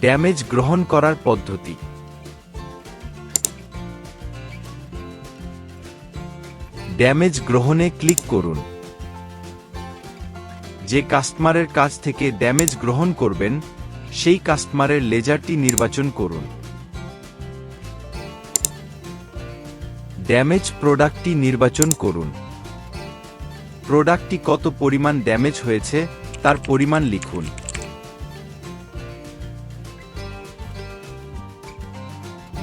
Damage গ্রহণ করার পদ্ধতি। ড্যামেজ গ্রহণে ক্লিক করুন। যে কাস্টমারের কাছ থেকে ড্যামেজ গ্রহণ করবেন, সেই কাস্টমারের লেজারটি নির্বাচন করুন। ড্যামেজ প্রোডাক্টটি নির্বাচন করুন। প্রোডাক্টটি কত পরিমাণ ড্যামেজ হয়েছে, তার পরিমাণ লিখুন।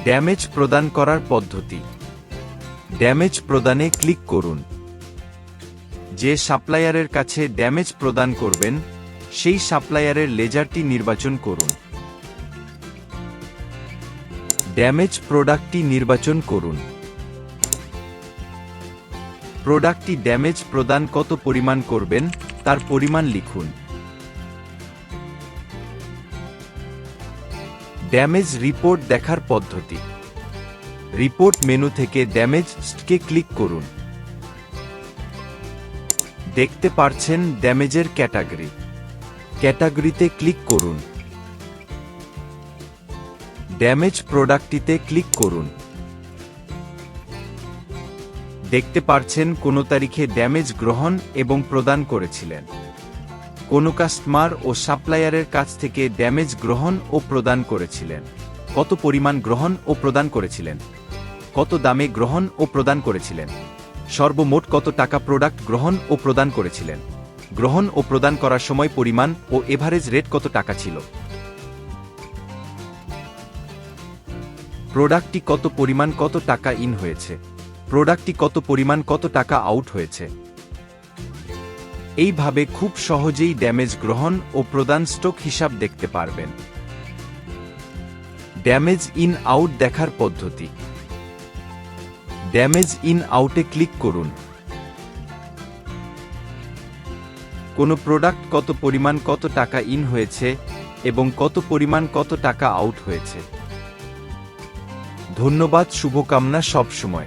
ড্যামেজ প্রদান করার পদ্ধতি। ড্যামেজ প্রদানে ক্লিক করুন। যে সাপ্লায়ারের কাছে ড্যামেজ প্রদান করবেন, সেই সাপ্লায়ারের লেজারটি নির্বাচন করুন। ড্যামেজ প্রোডাক্টটি নির্বাচন করুন। প্রোডাক্টটি ড্যামেজ প্রদান কত পরিমাণ করবেন, তার পরিমাণ লিখুন। ড্যামেজ রিপোর্ট দেখার পদ্ধতি। রিপোর্ট মেনু থেকে ড্যামেজ কে ক্লিক করুন। দেখতে পারছেন ড্যামেজের ক্যাটাগরি ক্যাটাগরিতে ক্লিক করুন। ড্যামেজ প্রোডাক্টটিতে ক্লিক করুন। দেখতে পারছেন কোন তারিখে ড্যামেজ গ্রহণ এবং প্রদান করেছিলেন। কোন কাস্টমার ও সাপ্লায়ারের কাছ থেকে ড্যামেজ গ্রহণ ও প্রদান করেছিলেন। কত পরিমাণ গ্রহণ ও প্রদান করেছিলেন? কত দামে গ্রহণ ও প্রদান করেছিলেন? সর্বমোট কত টাকা প্রোডাক্ট গ্রহণ ও প্রদান করেছিলেন? গ্রহণ ও প্রদান করার সময় পরিমাণ ও এভারেজ রেট কত টাকা ছিল? প্রোডাক্টটি কত পরিমাণ কত টাকা ইন হয়েছে? প্রোডাক্টটি কত পরিমাণ কত টাকা আউট হয়েছে? এইভাবে খুব সহজেই ড্যামেজ গ্রহণ ও প্রদান স্টক হিসাব দেখতে পারবেন। ড্যামেজ ইন আউট দেখার পদ্ধতি। ড্যামেজ ইন আউটে ক্লিক করুন। কোন প্রোডাক্ট কত পরিমাণ কত টাকা ইন হয়েছে এবং কত পরিমাণ কত টাকা আউট হয়েছে। ধন্যবাদ, শুভকামনা সব সময়